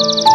எங்க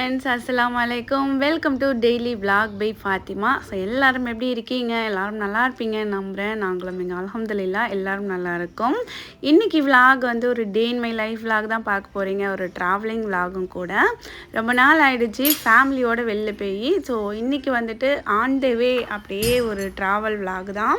ஃப்ரெண்ட்ஸ் அஸ்லாம் அலைக்கும் welcome to daily vlog by Fathima so எல்லோரும் எப்படி இருக்கீங்க? எல்லோரும் நல்லா இருப்பீங்க நம்புகிறேன் நாங்களும் இங்கே அல்ஹம்துலில்லா எல்லோரும் நல்லா இருக்கோம். இன்றைக்கி விளாக் வந்து ஒரு day in my life vlog தான் பார்க்க போகிறீங்க ஒரு ட்ராவலிங் விளாகும் கூட. ரொம்ப நாள் ஆகிடுச்சு ஃபேமிலியோடு வெளில போய். ஸோ இன்றைக்கி வந்துட்டு ஆன் த வே அப்படியே ஒரு ட்ராவல் விளாக் தான்.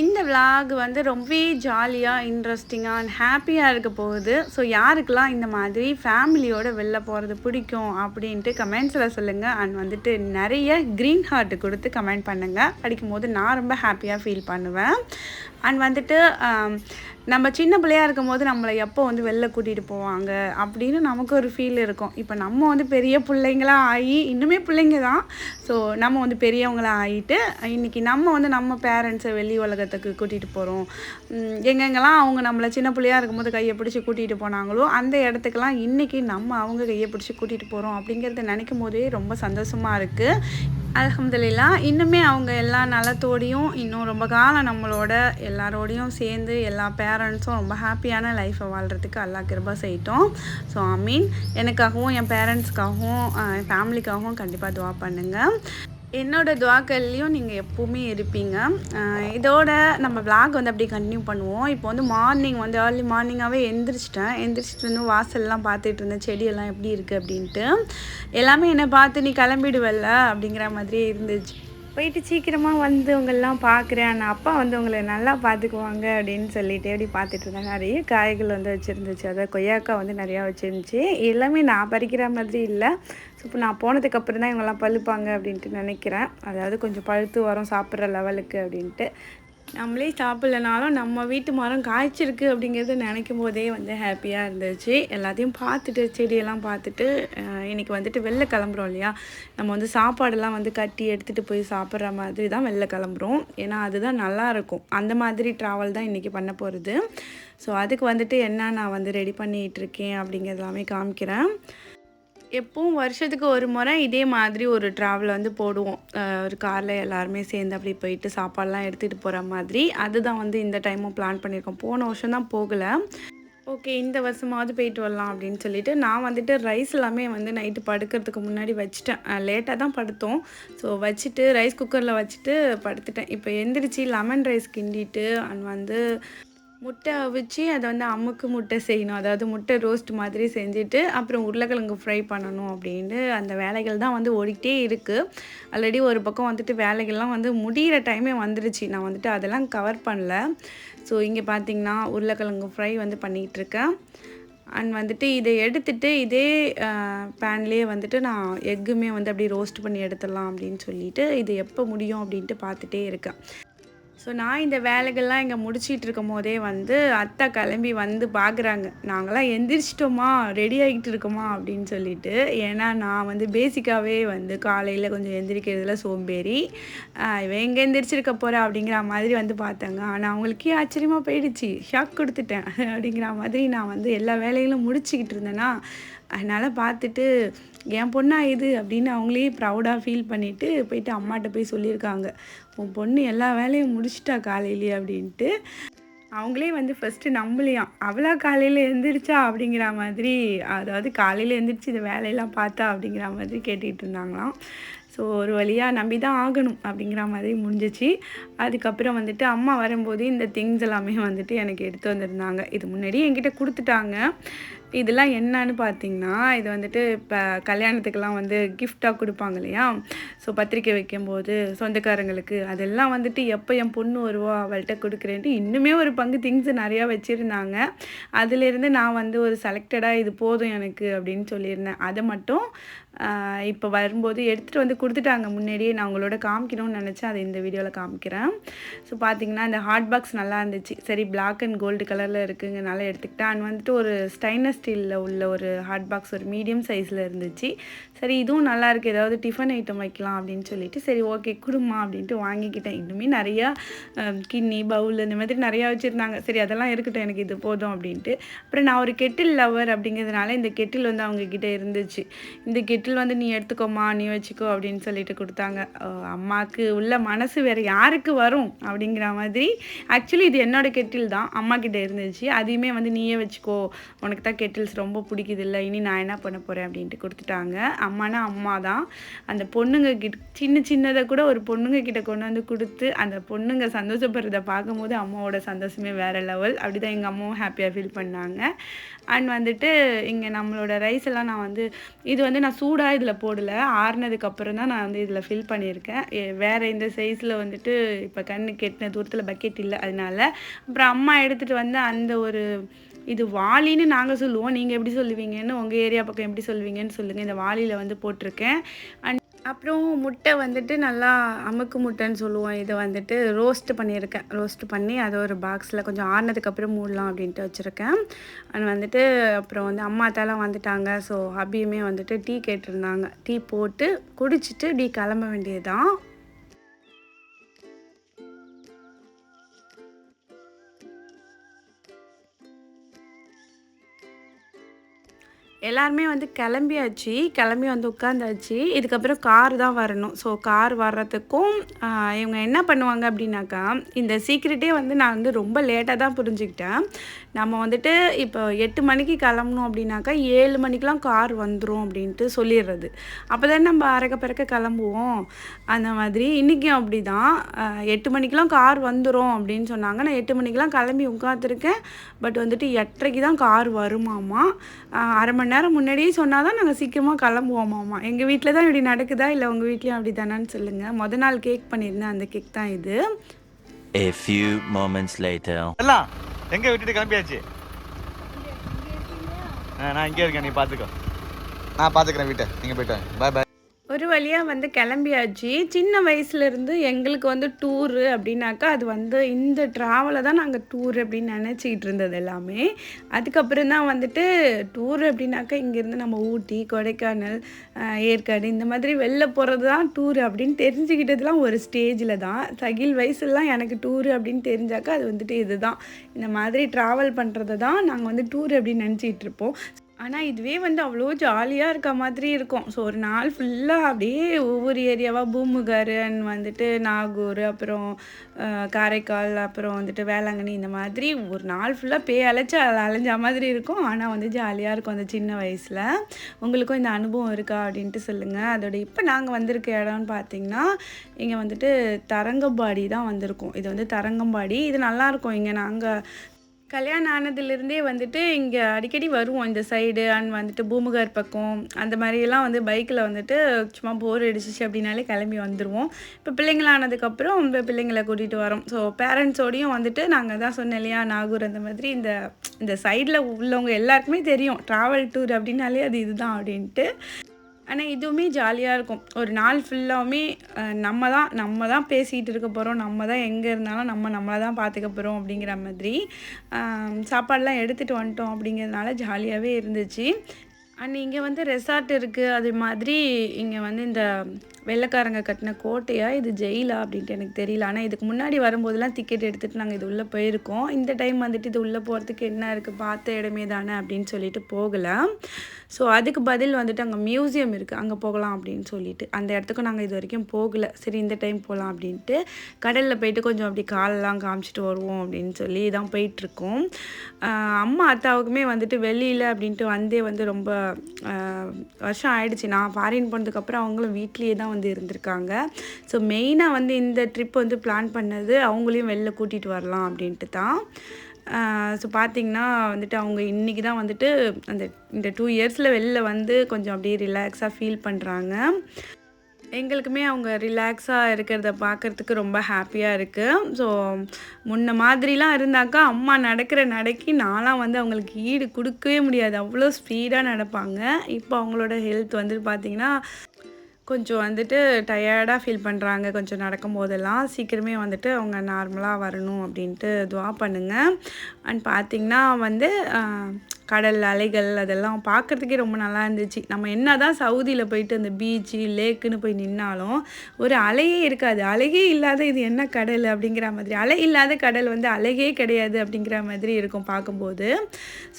இந்த விளாக் வந்து ரொம்பவே ஜாலியாக இன்ட்ரெஸ்டிங்காக அண்ட் ஹாப்பியாக இருக்க போகுது. ஸோ யாருக்கெல்லாம் இந்த மாதிரி ஃபேமிலியோட வெளில போகிறது பிடிக்கும் அப்படின்ட்டு கமெண்ட்ஸில் சொல்லுங்கள் அண்ட் வந்துட்டு நிறைய க்ரீன் ஹார்ட் கொடுத்து கமெண்ட் பண்ணுங்கள் படிக்கும்போது நான் ரொம்ப ஹாப்பியாக ஃபீல் பண்ணுவேன். அண்ட் வந்துட்டு um, நம்ம சின்ன பிள்ளையா இருக்கும்போது நம்மளை எப்போ வந்து வெளில கூட்டிகிட்டு போவாங்க அப்படின்னு நமக்கு ஒரு ஃபீல் இருக்கும். இப்போ நம்ம வந்து பெரிய பிள்ளைங்களா ஆகி இன்னுமே பிள்ளைங்க தான். ஸோ நம்ம வந்து பெரியவங்களா ஆகிட்டு இன்றைக்கி நம்ம வந்து நம்ம பேரண்ட்ஸை வெளி உலகத்துக்கு கூட்டிகிட்டு போகிறோம் எங்கெங்கெல்லாம் அவங்க நம்மளை சின்ன பிள்ளையா இருக்கும்போது கையை பிடிச்சி கூட்டிகிட்டு போனாங்களோ அந்த இடத்துக்கெல்லாம் இன்றைக்கி நம்ம அவங்க கையை பிடிச்சி கூட்டிகிட்டு போகிறோம் அப்படிங்கிறத நினைக்கும் போதே ரொம்ப சந்தோஷமாக இருக்குது அல்ஹம்துலில்லா இன்னுமே அவங்க எல்லா நலத்தோடையும் இன்னும் ரொம்ப காலம் நம்மளோட எல்லாரோடையும் சேர்ந்து எல்லா பேரண்ட்ஸும் ரொம்ப ஹாப்பியான லைஃப்பை வாழ்கிறதுக்கு எல்லா கிருபா செய்யட்டும். ஸோ ஐ மீன் எனக்காகவும் என் பேரண்ட்ஸ்க்காகவும் என் ஃபேமிலிக்காகவும் கண்டிப்பாக துவா பண்ணுங்கள் என்னோடய துவாக்கள்லேயும் நீங்கள் எப்போவுமே இருப்பீங்க. இதோட நம்ம விளாக் வந்து அப்படியே கண்டினியூ பண்ணுவோம். இப்போ வந்து மார்னிங் வந்து ஏர்லி மார்னிங்காகவே எந்திரிச்சிட்டேன். எந்திரிச்சிட்டு வந்து வாசல்லாம் பார்த்துட்டு இருந்தேன். செடியெல்லாம் எப்படி இருக்குது அப்படின்ட்டு. எல்லாமே என்னை பார்த்து நீ கிளம்பிடுவல்ல? அப்படிங்கிற மாதிரியே இருந்துச்சு. போயிட்டு சீக்கிரமாக வந்து உங்களெல்லாம் பார்க்குறேன். நான் அப்பா வந்து உங்களை நல்லா பார்த்துக்குவாங்க அப்படின்னு சொல்லிட்டு அப்படி பார்த்துட்டு இருந்தேன். நிறைய காய்கள் வந்து வச்சுருந்துச்சு. அதாவது கொய்யாக்காய் வந்து நிறையா வச்சுருந்துச்சு. எல்லாமே நான் பறிக்கிற மாதிரி இல்லை. இப்போ நான் போனதுக்கு அப்புறம் தான் இவங்கெல்லாம் பழுப்பாங்க அப்படின்ட்டு நினைக்கிறேன். அதாவது கொஞ்சம் பழுத்து வரும் சாப்பிட்ற லெவலுக்கு அப்படின்ட்டு. நம்மளே சாப்பிட்லனாலும் நம்ம வீட்டு மரம் காய்ச்சிருக்கு அப்படிங்கிறத நினைக்கும் போதே வந்து ஹாப்பியாக இருந்துச்சு. எல்லாத்தையும் பார்த்துட்டு செடியெல்லாம் பார்த்துட்டு இன்றைக்கி வந்துட்டு வெளில கிளம்புறோம் இல்லையா? நம்ம வந்து சாப்பாடெல்லாம் வந்து கட்டி எடுத்துகிட்டு போய் சாப்பிட்ற மாதிரி தான் வெளில கிளம்புறோம். ஏன்னா அதுதான் நல்லாயிருக்கும் அந்த மாதிரி ட்ராவல் தான் இன்றைக்கி பண்ண போகிறது ஸோ அதுக்கு வந்துட்டு என்ன நான் வந்து ரெடி பண்ணிகிட்ருக்கேன் அப்படிங்கிறதெல்லாமே அப்படிங்கிறது எல்லாமே காமிக்கிறேன். எப்பவும் வருஷத்துக்கு ஒரு முறை இதே மாதிரி ஒரு ட்ராவல் வந்து போடுவோம். ஒரு காரில் எல்லாருமே சேர்ந்து அப்படி போயிட்டு சாப்பாடெலாம் எடுத்துகிட்டு போகிற மாதிரி. அதுதான் வந்து இந்த டைமும் பிளான் பண்ணியிருக்கோம். போன வருஷம் தான் போகலை. ஓகே இந்த வருஷமாவது போயிட்டு வரலாம் அப்படின்னு சொல்லிட்டு நான் வந்துட்டு ரைஸ் எல்லாமே வந்து நைட்டு படுக்கிறதுக்கு முன்னாடி வச்சுட்டேன். லேட்டாக தான் படுத்தோம். ஸோ வச்சுட்டு ரைஸ் குக்கரில் வச்சுட்டு படுத்துட்டேன். இப்போ எந்திரிச்சு லெமன் ரைஸ் கிண்டிட்டு அண்ட் வந்து முட்டை அவிச்சு அதை வந்து அமுக்கு முட்டை செய்யணும். அதாவது முட்டை ரோஸ்ட் மாதிரி செஞ்சுட்டு அப்புறம் உருளைக்கிழங்கு ஃப்ரை பண்ணணும் அப்படின்ட்டு அந்த வேலைகள் தான் வந்து ஓடிக்கிட்டே இருக்குது ஆல்ரெடி ஒரு பக்கம் வந்துட்டு வேலைகள்லாம் வந்து முடிகிற டைமே வந்துருச்சு. நான் வந்துட்டு அதெல்லாம் கவர் பண்ணல. ஸோ இங்கே பார்த்தீங்கன்னா உருளைக்கிழங்கு ஃப்ரை வந்து பண்ணிகிட்டு இருக்கேன். அண்ட் வந்துட்டு இதை எடுத்துட்டு இதே பேன்லேயே வந்துட்டு நான் எக்குமே வந்து அப்படியே ரோஸ்ட் பண்ணி எடுத்துடலாம் அப்படின்னு சொல்லிட்டு இது எப்போ முடியும் அப்படின்ட்டு பார்த்துட்டே இருக்கேன். ஸோ நான் இந்த வேலைகள்லாம் இங்கே முடிச்சிட்டு இருக்கும் போதே வந்து அத்தை கிளம்பி வந்து பார்க்குறாங்க நாங்களாம் எந்திரிச்சிட்டோமா? ரெடி ஆகிட்டு இருக்கோமா? அப்படின்னு சொல்லிட்டு. ஏன்னா நான் வந்து பேசிக்காகவே வந்து காலையில் கொஞ்சம் எந்திரிக்கிறதுல சோம்பேறி. இவன் எங்கே எந்திரிச்சிருக்க போகிறா அப்படிங்கிற மாதிரி வந்து பார்த்தாங்க. ஆனால் அவங்களுக்கே ஆச்சரியமாக போயிடுச்சு. ஷாக் கொடுத்துட்டேன். அப்படிங்கிற மாதிரி நான் வந்து எல்லா வேலைகளும் முடிச்சுக்கிட்டு இருந்தேன்னா அதனால் பார்த்துட்டு என் பொண்ணா இது? அப்படின்னு அவங்களே ப்ரௌடாக ஃபீல் பண்ணிவிட்டு போயிட்டு அம்மாட்ட போய் சொல்லியிருக்காங்க. உன் பொண்ணு எல்லா வேலையும் முடிச்சிட்டா காலையிலேயே அப்படின்ட்டு. அவங்களே வந்து ஃபஸ்ட்டு நம்பலையாம் அவளா காலையில் எழுந்திரிச்சா அப்படிங்கிற மாதிரி அதாவது காலையில் எழுந்திரிச்சு இந்த வேலையெல்லாம் பார்த்தா அப்படிங்கிற மாதிரி கேட்டுக்கிட்டு இருந்தாங்களாம். ஸோ ஒரு வழியாக நம்பி தான் ஆகணும் அப்படிங்கிற மாதிரி முடிஞ்சிச்சு. அதுக்கப்புறம் வந்துட்டு அம்மா வரும்போது இந்த திங்ஸ் எல்லாமே வந்துட்டு எனக்கு எடுத்து வந்திருந்தாங்க. இது முன்னாடி என்கிட்ட கொடுத்துட்டாங்க. இதெல்லாம் என்னன்னு பார்த்தீங்கன்னா இது வந்துட்டு இப்போ கல்யாணத்துக்கெல்லாம் வந்து கிஃப்டாக கொடுப்பாங்க இல்லையா? ஸோ பத்திரிக்கை வைக்கும்போது சொந்தக்காரங்களுக்கு அதெல்லாம் வந்துட்டு எப்போ என் பொண்ணு வருவா அவள்கிட்ட கொடுக்குறேன்ட்டு இன்னுமே ஒரு பங்கு திங்ஸ் நிறையா வச்சுருந்தாங்க. அதுலேருந்து நான் வந்து ஒரு செலக்டடாக இது போதும் எனக்கு அப்படின்னு சொல்லியிருந்தேன். அதை மட்டும் இப்போ வரும்போது எடுத்துகிட்டு வந்து கொடுத்துட்டாங்க. முன்னாடியே நான் உங்களோட காமிக்கணும்னு நினச்சேன். அதை இந்த வீடியோவில் காமிக்கிறேன். ஸோ பார்த்தீங்கன்னா இந்த ஹாட் பாக்ஸ் நல்லா இருந்துச்சு. சரி பிளாக் அண்ட் கோல்டு கலரில் இருக்குங்கனால எடுத்துக்கிட்டேன். அண்ட் வந்துட்டு ஒரு ஸ்டைனஸ் ஸ்டீலில் உள்ள ஒரு ஹாட் பாக்ஸ் ஒரு மீடியம் சைஸில் இருந்துச்சு. சரி இதுவும் நல்லாயிருக்கு ஏதாவது டிஃபன் ஐட்டம் வைக்கலாம் அப்படின்னு சொல்லிட்டு சரி ஓகே குடுமா அப்படின்ட்டு வாங்கிக்கிட்டேன். இன்னுமே நிறையா கிண்ணி பவுல் இந்த மாதிரி நிறையா வச்சுருந்தாங்க. சரி அதெல்லாம் இருக்கட்டும். எனக்கு இது போதும் அப்படின்ட்டு. அப்புறம் நான் ஒரு கெட்டில் லவர் அப்படிங்கிறதுனால இந்த கெட்டில் வந்து அவங்கக்கிட்ட இருந்துச்சு. இந்த கெட்டில் வந்து நீ எடுத்துக்கோமா நீ வச்சுக்கோ அப்படின்னு சொல்லிட்டு கொடுத்தாங்க. அம்மாவுக்கு உள்ள மனசு வேறு யாருக்கு வரும் அப்படிங்கிற மாதிரி ஆக்சுவலி இது என்னோட கெட்டில் தான் அம்மா கிட்டே இருந்துச்சு. அதையுமே வந்து நீயே வச்சுக்கோ. உனக்கு தான் கெட்டில்ஸ் ரொம்ப பிடிக்குது இல்லை இனி நான் என்ன பண்ண போகிறேன் அப்படின்ட்டு கொடுத்துட்டாங்க. அம்மானா அம்மா தான். அந்த பொண்ணுங்க கிட்ட சின்ன சின்னதை கூட ஒரு பொண்ணுங்க கிட்ட கொண்டு வந்து கொடுத்து அந்த பொண்ணுங்க சந்தோஷப்படுறத பார்க்கும்போது அம்மாவோட சந்தோஷமே வேறு லெவல் அப்படி தான் எங்கள் அம்மாவும் ஹாப்பியாக ஃபீல் பண்ணாங்க. அண்ட் வந்துட்டு இங்கே நம்மளோட ரைஸ் எல்லாம் நான் வந்து இது வந்து நான் சூடாக இதில் போடலை. ஆறுனதுக்கப்புறம் தான் நான் வந்து இதில் ஃபில் பண்ணியிருக்கேன். வேறு இந்த சைஸில் வந்துட்டு இப்போ கண்ணு கெட்டின தூரத்தில் பக்கெட் இல்லை அதனால. அப்புறம் அம்மா எடுத்துகிட்டு வந்து அந்த ஒரு இது வாளின்னு நாங்கள் சொல்லுவோம். நீங்கள் எப்படி சொல்லுவீங்கன்னு உங்கள் ஏரியா பக்கம் எப்படி சொல்லுவீங்கன்னு சொல்லுங்கள் இந்த வாளியில் வந்து போட்டிருக்கேன். அண்ட் அப்புறம் முட்டை வந்துட்டு நல்லா அமுக்கு முட்டைன்னு சொல்லுவோம். இதை வந்துட்டு ரோஸ்ட்டு பண்ணியிருக்கேன். ரோஸ்ட் பண்ணி அதை ஒரு பாக்ஸில் கொஞ்சம் ஆடினதுக்கப்புறம் மூடலாம் அப்படின்ட்டு வச்சுருக்கேன். அண்ட் வந்துட்டு அப்புறம் வந்து அம்மா அத்தாலாம் வந்துட்டாங்க. ஸோ ஹபியுமே வந்துட்டு டீ கேட்டிருந்தாங்க. டீ போட்டு குடிச்சிட்டு டீ கிளம்ப வேண்டியதுதான். எல்லாருமே வந்து கிளம்பியாச்சு. கிளம்பி வந்து உட்காந்தாச்சு இதுக்கப்புறம் கார் தான் வரணும். ஸோ கார் வர்றதுக்கும் இவங்க என்ன பண்ணுவாங்க அப்படின்னாக்கா இந்த சீக்ரெட்டே வந்து நான் வந்து ரொம்ப லேட்டாக தான் புரிஞ்சுக்கிட்டேன். நம்ம வந்துட்டு இப்போ எட்டு மணிக்கு கிளம்பணும் அப்படின்னாக்கா ஏழு மணிக்கெலாம் கார் வந்துடும் அப்படின்ட்டு சொல்லிடுறது. அப்போ தான் நம்ம அறக்க பிறக்க கிளம்புவோம். அந்த மாதிரி இன்றைக்கும் அப்படி தான் எட்டு மணிக்கெலாம் கார் வந்துடும் அப்படின்னு சொன்னாங்க. நான் எட்டு மணிக்கெலாம் கிளம்பி உட்காந்துருக்கேன் பட் வந்துட்டு எட்டரைக்கு தான் கார் வருமாமா? அரை மணி நேரம் முன்னாடியே சொன்னால் தான் நாங்கள் சீக்கிரமாக கிளம்புவோமாமா. எங்கள் வீட்டில் தான் இப்படி நடக்குதா? இல்லை உங்கள் வீட்லேயும் அப்படி தானான்னு சொல்லுங்கள் முத நாள் கேக் பண்ணியிருந்தேன் அந்த கேக் தான் இது. A few moments later. எல்லாம் எங்க விட்டுட்டு கிளம்பியாச்சு? நான் இங்கே இருக்கேன். நீ பார்த்துக்கோ நான் பார்த்துக்கிறேன் வீட்டை. நீங்கள் போயிட்டு பாய் பாய் ஒரு வழியாக வந்து கிளம்பியாச்சு. சின்ன வயசுலேருந்து எங்களுக்கு வந்து டூரு அப்படின்னாக்கா அது வந்து இந்த ட்ராவலை தான் நாங்கள் டூர் அப்படின்னு நினச்சிக்கிட்டு இருந்தது எல்லாமே. அதுக்கப்புறம் தான் வந்துட்டு டூர் அப்படின்னாக்கா இங்கேருந்து நம்ம ஊட்டி கொடைக்கானல் ஏற்காடு இந்த மாதிரி வெளில போகிறது தான் டூர் அப்படின்னு தெரிஞ்சுக்கிட்டதுலாம் ஒரு ஸ்டேஜில் தான். சகில் வயசுலாம் எனக்கு டூர் அப்படின்னு தெரிஞ்சாக்கா அது வந்துட்டு இதுதான். இந்த மாதிரி ட்ராவல் பண்ணுறது தான் நாங்கள் வந்து டூர் அப்படின்னு நினச்சிக்கிட்டு இருப்போம். ஆனால் இதுவே வந்து அவ்வளோ ஜாலியாக இருக்க மாதிரி இருக்கும். ஸோ ஒரு நாள் ஃபுல்லாக அப்படியே ஒவ்வொரு ஏரியாவாக பூமுகாரன் வந்துட்டு நாகூர் அப்புறம் காரைக்கால் அப்புறம் வந்துட்டு வேளாங்கண்ணி இந்த மாதிரி ஒரு நாள் ஃபுல்லாக பேய் அலைச்சி அலைஞ்ச மாதிரி இருக்கும். ஆனால் வந்து ஜாலியாக இருக்கும் அந்த சின்ன வயசில். உங்களுக்கும் இந்த அனுபவம் இருக்கா அப்படின்ட்டு சொல்லுங்கள் அதோட இப்போ நாங்கள் வந்திருக்க இடம்னு பார்த்தீங்கன்னா இங்கே வந்துட்டு தரங்கம்பாடி தான் வந்திருக்கோம். இது வந்து தரங்கம்பாடி. இது நல்லாயிருக்கும் இங்கே நாங்கள் கல்யாணம் ஆனதுலேருந்தே வந்துட்டு இங்கே அடிக்கடி வருவோம். இந்த சைடு அண்ட் வந்துட்டு பூமுகார் பக்கம் அந்த மாதிரியெல்லாம் வந்து பைக்கில் வந்துட்டு சும்மா போர் அடிச்சிச்சு அப்படின்னாலே கிளம்பி வந்துடுவோம் இப்போ பிள்ளைங்களானதுக்கப்புறம் இப்போ பிள்ளைங்களை கூட்டிகிட்டு வரோம். ஸோ பேரண்ட்ஸோடையும் வந்துட்டு நாங்கள் தான் சொன்னேன் இல்லையா நாகூர் அந்த மாதிரி இந்த இந்த சைடில் உள்ளவங்க எல்லாருக்குமே தெரியும். ட்ராவல் டூர் அப்படின்னாலே அது இதுதான் அப்படின்ட்டு. ஆனால் இதுவுமே ஜாலியாக இருக்கும். ஒரு நாள் ஃபுல்லாகவுமே நம்ம தான் நம்ம தான் பேசிகிட்டு இருக்க போகிறோம் நம்ம தான் எங்கே இருந்தாலும் நம்ம நம்மளை தான் பார்த்துக்க போகிறோம் அப்படிங்கிற மாதிரி சாப்பாடெலாம் எடுத்துகிட்டு வந்துட்டோம் அப்படிங்கிறதுனால ஜாலியாகவே இருந்துச்சு. அண்ட் இங்கே வந்து ரெசார்ட் இருக்குது அது மாதிரி இங்கே வந்து இந்த வெள்ளைக்காரங்க கட்டின கோட்டையா? இது ஜெயிலா? அப்படின்ட்டு எனக்கு தெரியல. ஆனால் இதுக்கு முன்னாடி வரும்போதெல்லாம் டிக்கெட் எடுத்துகிட்டு நாங்கள் இது உள்ளே போயிருக்கோம். இந்த டைம் வந்துட்டு இது உள்ளே போகிறதுக்கு என்ன இருக்குது பார்த்த இடமே தானே? அப்படின்னு சொல்லிட்டு போகலை. ஸோ அதுக்கு பதில் வந்துட்டு அங்கே மியூசியம் இருக்குது அங்கே போகலாம் அப்படின்னு சொல்லிட்டு. அந்த இடத்துக்கும் நாங்கள் இது வரைக்கும் போகலை. சரி இந்த டைம் போகலாம் அப்படின்ட்டு கடலில் போயிட்டு கொஞ்சம் அப்படி காலெல்லாம் காமிச்சிட்டு வருவோம் அப்படின்னு சொல்லி தான் போயிட்டுருக்கோம். அம்மா அத்தாவுக்குமே வந்துட்டு வெளியில் அப்படின்ட்டு வந்தே வந்து ரொம்ப வருஷம் ஆயிடுச்சு. நான் ஃபாரின் போனதுக்கப்புறம் அவங்களும் வீட்லேயே தான் வந்து இருந்திருக்காங்க. ஸோ மெயினாக வந்து இந்த ட்ரிப் வந்து பிளான் பண்ணது அவங்களையும் வெளில கூட்டிகிட்டு வரலாம் அப்படின்ட்டு தான். ஸோ பார்த்தீங்கன்னா வந்துட்டு அவங்க இன்றைக்கி தான் வந்துட்டு அந்த இந்த டூ இயர்ஸில் வெளில வந்து கொஞ்சம் அப்படியே ரிலாக்ஸாக ஃபீல் பண்ணுறாங்க எங்களுக்குமே அவங்க ரிலாக்ஸாக இருக்கிறத பார்க்குறதுக்கு ரொம்ப ஹாப்பியாக இருக்குது ஸோ முன்ன மாதிரிலாம் இருந்தாக்கா அம்மா நடக்கிற நடைக்கு நான்லாம் வந்து அவங்களுக்கு ஈடு கொடுக்கவே முடியாது. அவ்வளோ ஸ்பீடாக நடப்பாங்க. இப்போ அவங்களோட ஹெல்த் வந்துட்டு பார்த்திங்கன்னா கொஞ்சம் வந்துட்டு டயர்டாக ஃபீல் பண்ணுறாங்க கொஞ்சம் நடக்கும் போதெல்லாம் சீக்கிரமே வந்துட்டு அவங்க நார்மலாக வரணும் அப்படின்ட்டு துவா பண்ணுங்கள் அண்ட் பார்த்திங்கன்னா வந்து கடல் அலைகள் அதெல்லாம் பார்க்குறதுக்கே ரொம்ப நல்லா இருந்துச்சு. நம்ம என்ன தான் சவுதியில் போயிட்டு அந்த பீச்சு லேக்குன்னு போய் நின்னாலும் ஒரு அலையே இருக்காது. அலையே இல்லாத இது என்ன கடல் அப்படிங்கிற மாதிரி. அலை இல்லாத கடல் வந்து அலையே கிடையாது அப்படிங்கிற மாதிரி இருக்கும் பார்க்கும்போது.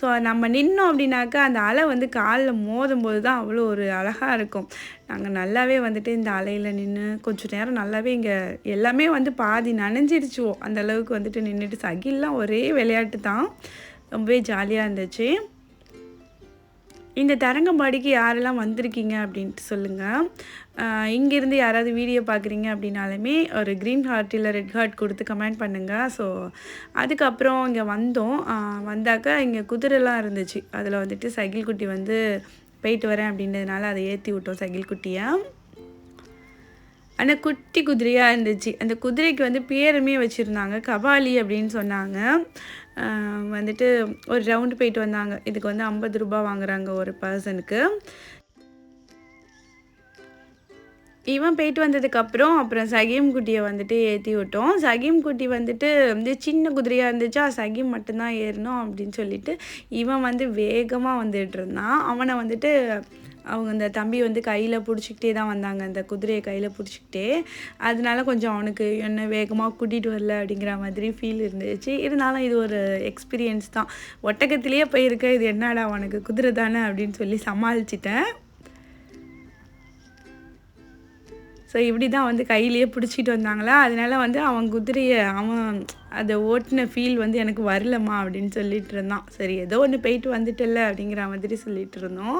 ஸோ நம்ம நின்னோம் அப்படின்னாக்கா அந்த அலை வந்து காலில் மோதும் போது தான் அவ்வளோ ஒரு அழகாக இருக்கும். நாங்கள் நல்லாவே வந்துட்டு இந்த அலையில் நின்று கொஞ்சம் நேரம் நல்லாவே இங்கே எல்லாமே வந்து பாதி நனைஞ்சிருச்சுவோம் அந்த அளவுக்கு வந்துட்டு நின்றுட்டு சகில்லாம் ஒரே விளையாட்டு தான் ரொம்பவே ஜாலியாக இருந்துச்சு. இந்த தரங்கம்பாடிக்கு யாரெல்லாம் வந்திருக்கீங்க அப்படின்ட்டு சொல்லுங்கள் இங்கேருந்து யாராவது வீடியோ பார்க்குறீங்க அப்படின்னாலுமே ஒரு க்ரீன் ஹார்ட் இல்லை ரெட் ஹார்ட் கொடுத்து கமெண்ட் பண்ணுங்கள் ஸோ அதுக்கப்புறம் இங்கே வந்தோம். வந்தாக்கா இங்கே குதிரைலாம் இருந்துச்சு. அதில் வந்துட்டு சைக்கிள் குட்டி வந்து போயிட்டு வரேன் அப்படின்றதுனால அதை ஏற்றி விட்டோம் சைக்கிள் குட்டியை. ஆனால் குட்டி குதிரையாக இருந்துச்சு. அந்த குதிரைக்கு வந்து பேருமே வச்சுருந்தாங்க. கபாலி அப்படின்னு சொன்னாங்க. வந்துட்டு ஒரு ரவுண்டு போயிட்டு வந்தாங்க. இதுக்கு வந்து ஐம்பது ரூபாய் வாங்குறாங்க ஒரு பர்சனுக்கு இவன் போயிட்டு வந்ததுக்கப்புறம் அப்புறம் சகீம் குட்டியை வந்துட்டு ஏற்றி விட்டோம். சகீம் குட்டி வந்துட்டு வந்து சின்ன குதிரையாக இருந்துச்சா சகீம் மட்டும்தான் ஏறணும் அப்படின்னு சொல்லிட்டு இவன் வந்து வேகமாக வந்துட்டு இருந்தான். அவனை வந்துட்டு அவங்க அந்த தம்பி வந்து கையில் பிடிச்சிக்கிட்டே தான் வந்தாங்க. அந்த குதிரையை கையில் பிடிச்சிக்கிட்டே. அதனால கொஞ்சம் அவனுக்கு என்ன வேகமாக கூட்டிகிட்டு வரல அப்படிங்கிற மாதிரி ஃபீல் இருந்துச்சு. இருந்தாலும் இது ஒரு எக்ஸ்பீரியன்ஸ் தான். ஒட்டகத்திலேயே போயிருக்க இது என்னடா அவனுக்கு குதிரை தானே அப்படின்னு சொல்லி சமாளிச்சிட்டேன். ஸோ இப்படி தான் வந்து கையிலேயே பிடிச்சிட்டு வந்தாங்களா? அதனால வந்து அவன் குதிரையை அவன் அதை ஓட்டின ஃபீல் வந்து எனக்கு வரலம்மா அப்படின்னு சொல்லிட்டு இருந்தான். சரி ஏதோ ஒன்று போயிட்டு வந்துட்டல அப்படிங்கிற மாதிரி சொல்லிட்டு இருந்தோம்.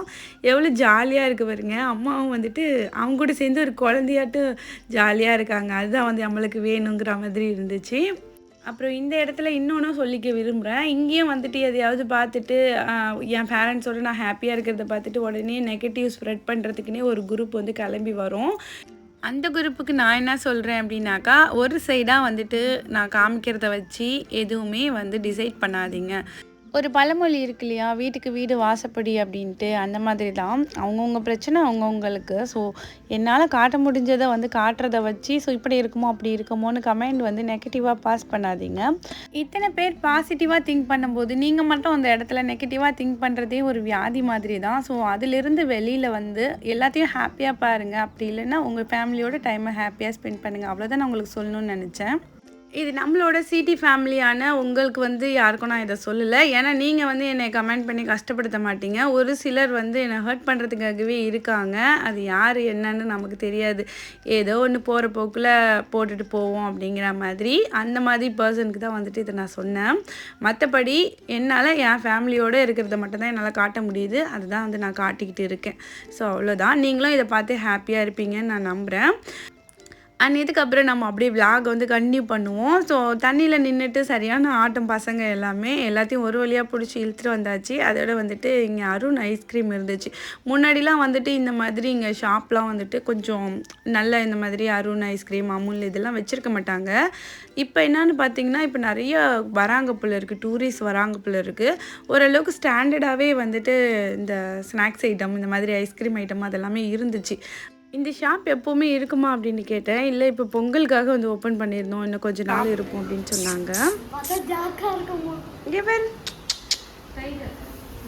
எவ்வளோ ஜாலியாக இருக்கு பாருங்க. அம்மாவும் வந்துட்டு அவங்க கூட சேர்ந்து ஒரு குழந்தையாட்டு ஜாலியாக இருக்காங்க. அதுதான் வந்து நம்மளுக்கு வேணுங்கிற மாதிரி இருந்துச்சு. அப்புறம் இந்த இடத்துல இன்னொன்றும் சொல்லிக்க விரும்புகிறேன் இங்கேயும் வந்துட்டு எதையாவது பார்த்துட்டு என் பேரண்ட்ஸோடு நான் ஹாப்பியாக இருக்கிறத பார்த்துட்டு உடனே நெகட்டிவ் ஸ்ப்ரெட் பண்ணுறதுக்குனே ஒரு குரூப் வந்து கிளம்பி வரும். அந்த குரூப்புக்கு நான் என்ன சொல்கிறேன் அப்படின்னாக்கா ஒரு சைடாக வந்துட்டு நான் காமிக்கிறத வச்சு எதுவுமே வந்து டிசைட் பண்ணாதீங்க. ஒரு பழமொழி இருக்கு இல்லையா? வீட்டுக்கு வீடு வாசப்படி அப்படின்ட்டு அந்த மாதிரி தான் அவங்கவுங்க பிரச்சனை அவங்கவுங்களுக்கு. ஸோ என்னால் காட்ட முடிஞ்சதை வந்து காட்டுறதை வச்சு ஸோ இப்படி இருக்குமோ அப்படி இருக்குமோன்னு கமெண்ட் வந்து நெகட்டிவாக பாஸ் பண்ணாதீங்க. இத்தனை பேர் பாசிட்டிவாக திங்க் பண்ணும்போது நீங்கள் மட்டும் அந்த இடத்துல நெகட்டிவாக திங்க் பண்ணுறதே ஒரு வியாதி மாதிரி தான் ஸோ அதிலிருந்து வெளியில் வந்து எல்லாத்தையும் ஹாப்பியாக பாருங்கள் அப்படி இல்லைன்னா உங்கள் ஃபேமிலியோட டைமை ஹாப்பியாக ஸ்பெண்ட் பண்ணுங்கள் அவ்வளோதான் நான் உங்களுக்கு சொல்லணும்னு நினச்சேன். இது நம்மளோட சிடி ஃபேமிலியான உங்களுக்கு வந்து யாருக்கும் நான் இதை சொல்லலை. ஏன்னா நீங்கள் வந்து என்னை கமெண்ட் பண்ணி கஷ்டப்படுத்த மாட்டீங்க. ஒரு சிலர் வந்து என்னை ஹர்ட் பண்ணுறதுக்காகவே இருக்காங்க. அது யார் என்னன்னு நமக்கு தெரியாது. ஏதோ ஒன்று போகிற போக்கில் போட்டுட்டு போவோம் அப்படிங்கிற மாதிரி. அந்த மாதிரி பர்சனுக்கு தான் வந்துட்டு இதை நான் சொன்னேன். மற்றபடி என்னால் என் ஃபேமிலியோடு இருக்கிறத மட்டும்தான் என்னால் காட்ட முடியுது. அதுதான் வந்து நான் காட்டிக்கிட்டு இருக்கேன். ஸோ அவ்வளோதான் நீங்களும் இதை பார்த்து ஹாப்பியாக இருப்பீங்கன்னு நான் நம்புகிறேன் அண்ட் இதுக்கப்புறம் நம்ம அப்படியே விளாக் வந்து கண்டினியூ பண்ணுவோம். ஸோ தண்ணியில் நின்றுட்டு சரியான ஆட்டம் பசங்க எல்லாமே எல்லாத்தையும் ஒரு வழியாக பிடிச்சி இழுத்துட்டு வந்தாச்சு. அதோட வந்துட்டு இங்கே அருண் ஐஸ்கிரீம் இருந்துச்சு. முன்னாடிலாம் வந்துட்டு இந்த மாதிரி இங்கே ஷாப்லாம் வந்துட்டு கொஞ்சம் நல்ல இந்த மாதிரி அருண் ஐஸ்கிரீம் அமுல் இதெல்லாம் வச்சுருக்க மாட்டாங்க. இப்போ என்னன்னு பார்த்தீங்கன்னா இப்போ நிறைய வராங்க பிள்ளை இருக்குது டூரிஸ்ட் வராங்க பிள்ளை இருக்குது ஓரளவுக்கு ஸ்டாண்டர்டாகவே வந்துட்டு இந்த ஸ்நாக்ஸ் ஐட்டம் இந்த மாதிரி ஐஸ்கிரீம் ஐட்டம் அதெல்லாமே இருந்துச்சு. இந்த ஷாப் எப்போவுமே இருக்குமா அப்படின்னு கேட்டேன். இல்லை இப்போ பொங்கலுக்காக வந்து ஓப்பன் பண்ணியிருந்தோம். இன்னும் கொஞ்ச நாள் இருக்கும் அப்படின்னு சொன்னாங்க.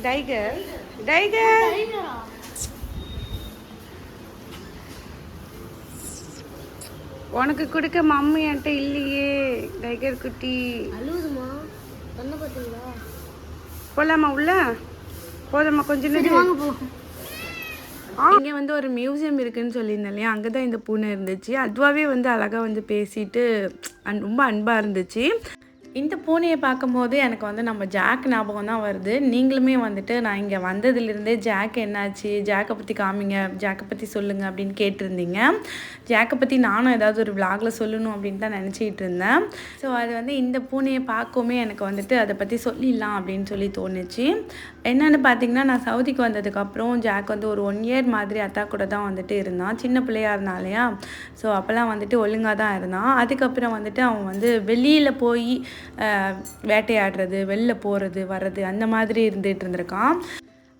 டைகர் டைகர் உனக்கு கொடுக்க மம்மி என்கிட்ட இல்லையே டைகர் குட்டி. போலாமா உள்ள? போதும்மா கொஞ்ச நேரம் இங்கே வந்து ஒரு மியூசியம் இருக்குன்னு சொல்லியிருந்தேன் இல்லையா? அங்கே தான் இந்த பூனை இருந்துச்சு. அதுவாகவே வந்து அழகாக வந்து பேசிட்டு அன் ரொம்ப அன்பாக இருந்துச்சு. இந்த பூனையை பார்க்கும்போது எனக்கு வந்து நம்ம ஜாக் ஞாபகம் தான் வருது. நீங்களுமே வந்துட்டு நான் இங்கே வந்ததுலேருந்தே ஜாக் என்னாச்சு? ஜாக்கை பற்றி காமிங்க. ஜாக்கை பற்றி சொல்லுங்கள் அப்படின்னு கேட்டிருந்தீங்க. ஜாக்கை பற்றி நானும் ஏதாவது ஒரு விளாகில் சொல்லணும் அப்படின்னு தான் நினச்சிக்கிட்டு இருந்தேன். ஸோ அது வந்து இந்த பூனையை பார்க்கவுமே எனக்கு வந்துட்டு அதை பற்றி சொல்லிடலாம் அப்படின்னு சொல்லி தோணுச்சு. என்னென்னு பார்த்தீங்கன்னா நான் சவுதிக்கு வந்ததுக்கப்புறம் ஜாக் வந்து ஒரு ஒன் இயர் மாதிரி அத்தா கூட தான் வந்துட்டு இருந்தான். சின்ன பிள்ளையாக இருந்தாலையா? ஸோ அப்போல்லாம் வந்துட்டு ஒழுங்காக தான் இருந்தான். அதுக்கப்புறம் வந்துட்டு அவன் வந்து வெளியில் போய் வேட்டையாடுறது வெளில போகிறது வர்றது அந்த மாதிரி இருந்துகிட்டு இருந்திருக்கான்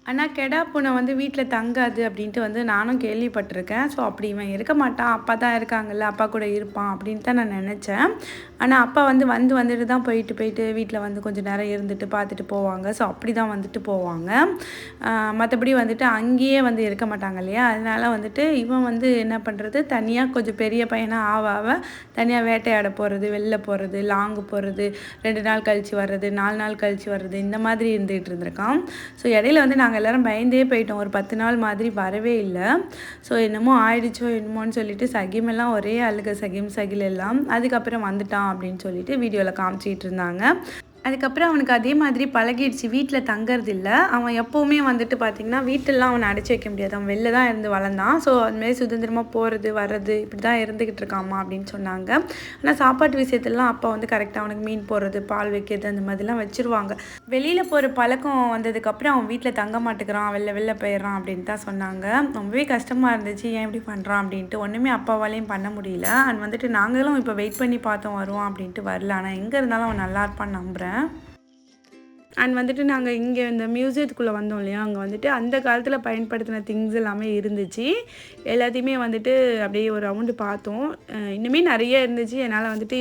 ஆனால் கெடா பூனை வந்து வீட்டில் தங்காது அப்படின்ட்டு வந்து நானும் கேள்விப்பட்டிருக்கேன். ஸோ அப்படி இவன் இருக்க மாட்டான். அப்பா தான் இருக்காங்கல்ல அப்பா கூட இருப்பான் அப்படின்ட்டு தான் நான் நினச்சேன். ஆனால் அப்பா வந்து வந்து வந்துட்டு தான் போயிட்டு போயிட்டு வீட்டில் வந்து கொஞ்சம் நேரம் இருந்துட்டு பார்த்துட்டு போவாங்க. ஸோ அப்படி தான் வந்துட்டு போவாங்க. மற்றபடி வந்துட்டு அங்கேயே வந்து இருக்க மாட்டாங்க இல்லையா? அதனால் வந்துட்டு இவன் வந்து என்ன பண்ணுறது தனியாக கொஞ்சம் பெரிய பையனாக ஆவ ஆவ தனியாக வேட்டையாட போகிறது வெளில போகிறது லாங்கு போகிறது ரெண்டு நாள் கழித்து வர்றது நாலு நாள் கழித்து வர்றது இந்த மாதிரி இருந்துகிட்டு இருந்திருக்கான். ஸோ இடையில வந்து நாங்கள் எல்லாரும் பயந்தே போயிட்டோம். ஒரு பத்து நாள் மாதிரி வரவே இல்லை. ஸோ என்னமோ ஆயிடுச்சோ என்னமோன்னு சொல்லிட்டு சகிமெல்லாம் ஒரே அழுக சகிம் சகில் எல்லாம். அதுக்கப்புறம் வந்துட்டான் அப்படின்னு சொல்லிட்டு வீடியோவில் காமிச்சிட்டு இருந்தாங்க. அதுக்கப்புறம் அவனுக்கு அதே மாதிரி பழகிடுச்சு. வீட்டில் தங்கறது இல்லை அவன் எப்போவுமே வந்துட்டு பார்த்திங்கன்னா வீட்டெல்லாம் அவனை அடைச்சி வைக்க முடியாது. அவன் வெளில தான் இருந்து வளர்ந்தான். ஸோ அதுமாரி சுதந்திரமாக போகிறது வர்றது இப்படி தான் இருந்துக்கிட்டு இருக்காமா அப்படின்னு சொன்னாங்க. ஆனால் சாப்பாட்டு விஷயத்துலலாம் அப்பா வந்து கரெக்டாக அவனுக்கு மீன் போடுறது பால் வைக்கிறது அந்த மாதிரிலாம் வச்சுருவாங்க. வெளியில் போகிற பழக்கம் வந்ததுக்கப்புறம் அவன் வீட்டில் தங்க மாட்டேங்கிறான். வெளில வெளில போயிடுறான் அப்படின்னு தான் சொன்னாங்க. ரொம்பவே கஷ்டமாக இருந்துச்சு. ஏன் இப்படி பண்ணுறான் அப்படின்ட்டு. ஒன்றுமே அப்பாவாலையும் பண்ண முடியல. அண்ட் வந்துட்டு நாங்களும் இப்போ வெயிட் பண்ணி பார்த்தோம் வருவான் அப்படின்ட்டு வரல. ஆனால் எங்கே இருந்தாலும் அவன் நல்லா இருப்பான்னு நம்புகிறேன் அண்ட் வந்துட்டு நாங்கள் இங்கே இந்த மியூசியத்துக்குள்ளே வந்தோம் இல்லையா? அங்கே வந்துட்டு அந்த காலத்தில் பயன்படுத்தின திங்ஸ் எல்லாமே இருந்துச்சு. எல்லாத்தையுமே வந்துட்டு அப்படியே ஒரு ரவுண்டு பார்த்தோம். இன்னுமே நிறைய இருந்துச்சு. என்னால் வந்துட்டு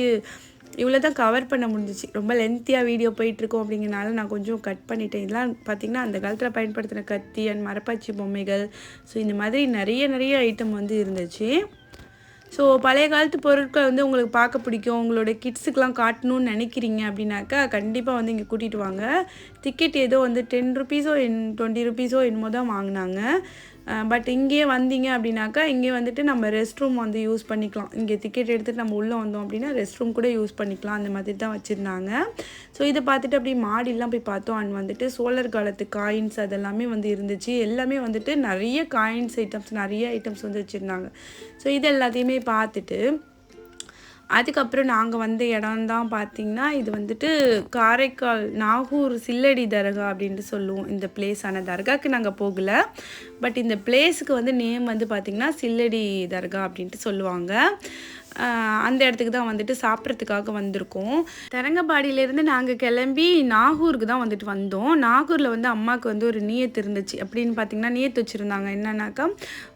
இவ்வளோ தான் கவர் பண்ண முடிஞ்சிச்சு. ரொம்ப லென்த்தியாக வீடியோ போயிட்டுருக்கோம் அப்படிங்கிறனால நான் கொஞ்சம் கட் பண்ணிட்டேன். இதெல்லாம் பார்த்திங்கன்னா அந்த காலத்தில் பயன்படுத்தின கத்தி அண்ட் மரப்பாச்சி பொம்மைகள். ஸோ இந்த மாதிரி நிறைய நிறைய ஐட்டம் வந்து இருந்துச்சு. ஸோ பழைய காலத்து பொருட்கள் வந்து உங்களுக்கு பார்க்க பிடிக்கும். உங்களோட கிட்ஸுக்கெலாம் காட்டணும்னு நினைக்கிறீங்க அப்படின்னாக்கா கண்டிப்பாக வந்து இங்கே கூட்டிகிட்டு வாங்க. டிக்கெட் ஏதோ வந்து டென் ருபீஸோ என் டுவெண்ட்டி ருபீஸோ என்னமோ தான் வாங்கினாங்க. பட் இங்கேயே வந்தீங்க அப்படின்னாக்கா இங்கே வந்துட்டு நம்ம ரெஸ்ட் ரூம் வந்து யூஸ் பண்ணிக்கலாம். இங்கே டிக்கெட் எடுத்துகிட்டு நம்ம உள்ளே வந்தோம் அப்படின்னா ரெஸ்ட் ரூம் கூட யூஸ் பண்ணிக்கலாம். அந்த மாதிரி தான் வச்சுருந்தாங்க. ஸோ இதை பார்த்துட்டு அப்படியே மாடிலாம் போய் பார்த்தோம். அண்ட் வந்துட்டு சோழர் காலத்து காயின்ஸ் அதெல்லாமே வந்து இருந்துச்சு. எல்லாமே வந்துட்டு நிறைய காயின்ஸ் ஐட்டம்ஸ் நிறைய ஐட்டம்ஸ் வந்து வச்சுருந்தாங்க. ஸோ இது எல்லாத்தையுமே பார்த்துட்டு அதுக்கப்புறம் நாங்கள் வந்த இடம் தான் பார்த்தீங்கன்னா இது வந்துட்டு காரைக்கால் நாகூர் சில்லடி தர்கா அப்படின்ட்டு சொல்லுவோம். இந்த பிளேஸ் ஆனால் தர்காக்கு நாங்கள் போகல. பட் இந்த பிளேஸுக்கு வந்து நேம் வந்து பார்த்திங்கன்னா சில்லடி தர்கா அப்படின்ட்டு சொல்லுவாங்க. அந்த இடத்துக்கு தான் வந்துட்டு சாப்பிட்றதுக்காக வந்திருக்கோம். தரங்கம்பாடியிலேருந்து நாங்கள் கிளம்பி நாகூருக்கு தான் வந்துட்டு வந்தோம். நாகூரில் வந்து அம்மாவுக்கு வந்து ஒரு நீயத்து இருந்துச்சு. அப்படின்னு பார்த்தீங்கன்னா நீயத்து வச்சுருந்தாங்க. என்னன்னாக்கா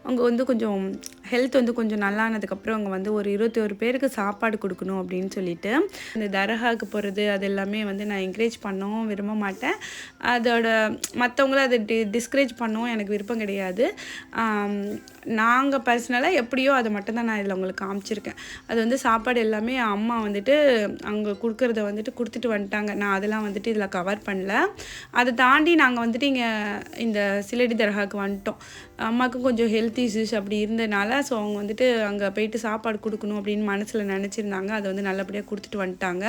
அவங்க வந்து கொஞ்சம் ஹெல்த் வந்து கொஞ்சம் நல்லா ஆனதுக்கப்புறம் அவங்க வந்து ஒரு இருபத்தி ஒரு பேருக்கு சாப்பாடு கொடுக்கணும் அப்படின்னு சொல்லிட்டு இந்த தர்காவுக்கு போகிறது அது எல்லாமே வந்து நான் என்கரேஜ் பண்ணவும் விரும்ப மாட்டேன். அதோட மற்றவங்கள அதை டி டிஸ்கரேஜ் பண்ணவும் எனக்கு விருப்பம் கிடையாது. நாங்கள் பர்சனலாக எப்படியோ அதை மட்டும்தான் நான் இதில் உங்களுக்கு காமிச்சிருக்கேன். அது வந்து சாப்பாடு எல்லாமே அம்மா வந்துட்டு அவங்க கொடுக்குறத வந்துட்டு கொடுத்துட்டு வந்துட்டாங்க. நான் அதெல்லாம் வந்துட்டு இதில் கவர் பண்ணல. அதை தாண்டி நாங்கள் வந்துட்டு இங்கே இந்த சிலடி தரகாவுக்கு வந்துட்டோம். அம்மாவுக்கும் கொஞ்சம் ஹெல்த் இஷ்யூஸ் அப்படி இருந்தனால ஸோ அவங்க வந்துட்டு அங்கே போயிட்டு சாப்பாடு கொடுக்கணும் அப்படின்னு மனசில் நினச்சிருந்தாங்க. அதை வந்து நல்லபடியாக கொடுத்துட்டு வந்துட்டாங்க.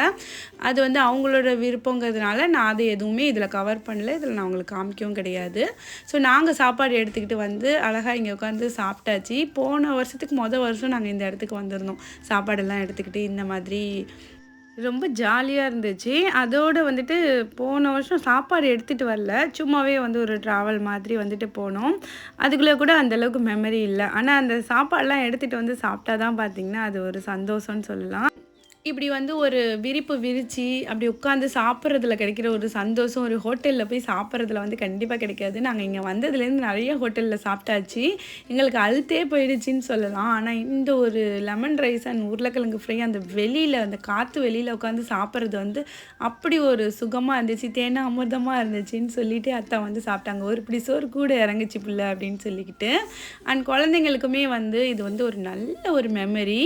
அது வந்து அவங்களோட விருப்பங்கிறதுனால நான் அதை எதுவுமே இதில் கவர் பண்ணல. இதில் நான் அவங்களுக்கு காமிக்கவும் கிடையாது. ஸோ நாங்கள் சாப்பாடு எடுத்துக்கிட்டு வந்து அழகாக இங்கே உட்காந்து சாப்பிட்டாச்சு. போன வருஷத்துக்கு மொதல் வருஷம் நாங்கள் இந்த இடத்துக்கு வந்திருந்தோம். சாப்பாடெல்லாம் எடுத்துக்கிட்டு இந்த மாதிரி ரொம்ப ஜாலியாக இருந்துச்சு. அதோடு வந்துட்டு போன வருஷம் சாப்பாடு எடுத்துகிட்டு வரல. சும்மாவே வந்து ஒரு ட்ராவல் மாதிரி வந்துட்டு போனோம். அதுக்குள்ளே கூட அந்தளவுக்கு மெமரி இல்லை. ஆனால் அந்த சாப்பாடெலாம் எடுத்துகிட்டு வந்து சாப்பிட்டா தான் பார்த்திங்கன்னா அது ஒரு சந்தோஷம்னு சொல்லலாம். இப்படி வந்து ஒரு விரிப்பு விரித்து அப்படி உட்காந்து சாப்பிட்றதுல கிடைக்கிற ஒரு சந்தோஷம் ஒரு ஹோட்டலில் போய் சாப்பிட்றதுல வந்து கண்டிப்பாக கிடைக்காது. நாங்கள் இங்கே வந்ததுலேருந்து நிறைய ஹோட்டலில் சாப்பிட்டாச்சு. எங்களுக்கு அழுத்தே போயிடுச்சின்னு சொல்லலாம். ஆனால் இந்த ஒரு லெமன் ரைஸ் அண்ட் உருளைக்கிழங்கு ஃப்ரை அந்த வெளியில் அந்த காற்று வெளியில் உட்காந்து சாப்பிட்றது வந்து அப்படி ஒரு சுகமாக இருந்துச்சு. தேனா அமிர்தமாக இருந்துச்சுன்னு சொல்லிட்டு அத்தா வந்து சாப்பிட்டாங்க. ஒரு பிடி சோறு கூட இறங்குச்சு பிள்ளை அப்படின்னு சொல்லிக்கிட்டு. அண்ட் குழந்தைங்களுக்குமே வந்து இது வந்து ஒரு நல்ல ஒரு மெமரி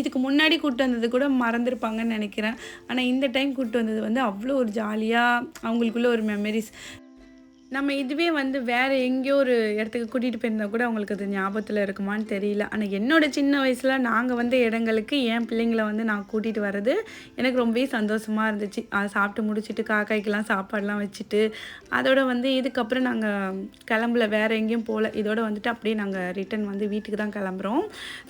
இதுக்கு முன்னாடி கூட்டம் வந்தது கூட மறந்துருப்பாங்கன்னு நினைக்கிறேன். ஆனால் இந்த டைம் கூப்பிட்டு வந்தது வந்து அவ்வளோ ஒரு ஜாலியாக அவங்களுக்குள்ள ஒரு மெமரிஸ் நம்ம இதுவே வந்து வேறு எங்கேயோ ஒரு இடத்துக்கு கூட்டிகிட்டு போயிருந்தா கூட அவங்களுக்கு அது ஞாபகத்தில் இருக்குமான்னு தெரியல. ஆனால் என்னோட சின்ன வயசில் நாங்கள் வந்த இடங்களுக்கு என் பிள்ளைங்களை வந்து நான் கூட்டிகிட்டு வர்றது எனக்கு ரொம்பவே சந்தோஷமாக இருந்துச்சு. அதை சாப்பிட்டு முடிச்சுட்டு காக்காய்க்கெலாம் சாப்பாடெலாம் வச்சுட்டு அதோட வந்து இதுக்கப்புறம் நாங்கள் கிளம்பல வேறு எங்கேயும் போகல இதோட வந்துட்டு அப்படியே நாங்கள் ரிட்டன் வந்து வீட்டுக்கு தான் கிளம்புறோம்.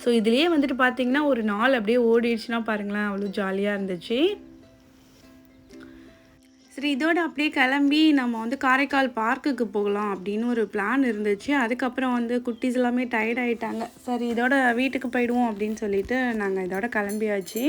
ஸோ இதுலேயே வந்துட்டு பார்த்திங்கன்னா ஒரு நாள் அப்படியே ஓடிடுச்சுன்னா பாருங்களேன் அவ்வளோ ஜாலியாக இருந்துச்சு. சரி இதோட அப்படியே கிளம்பி நம்ம வந்து காரைக்கால் பார்க்குக்கு போகலாம் அப்படின்னு ஒரு பிளான் இருந்துச்சு. அதுக்கப்புறம் வந்து குட்டீஸ் எல்லாமே டயர்ட் ஆகிட்டாங்க சரி இதோட வீட்டுக்கு போயிடுவோம் அப்படின்னு சொல்லிட்டு நாங்கள் இதோட கிளம்பியாச்சு.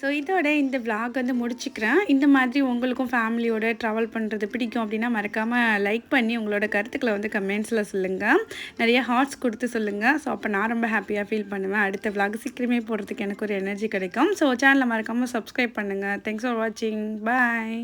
ஸோ இதோட இந்த விளாக் வந்து முடிச்சுக்கிறேன். இந்த மாதிரி உங்களுக்கும் ஃபேமிலியோட ட்ராவல் பண்ணுறது பிடிக்கும் அப்படின்னா மறக்காமல் லைக் பண்ணி உங்களோட கருத்துக்களை வந்து கமெண்ட்ஸில் சொல்லுங்கள் நிறைய ஹார்ட்ஸ் கொடுத்து சொல்லுங்கள் ஸோ அப்போ நான் ரொம்ப ஹாப்பியாக ஃபீல் பண்ணுவேன். அடுத்த விளாக் சீக்கிரமே போடுறதுக்கு எனக்கு ஒரு எனர்ஜி கிடைக்கும். ஸோ சேனலை மறக்காமல் சப்ஸ்கிரைப் பண்ணுங்கள் தேங்க்ஸ் ஃபார் வாட்சிங் பாய்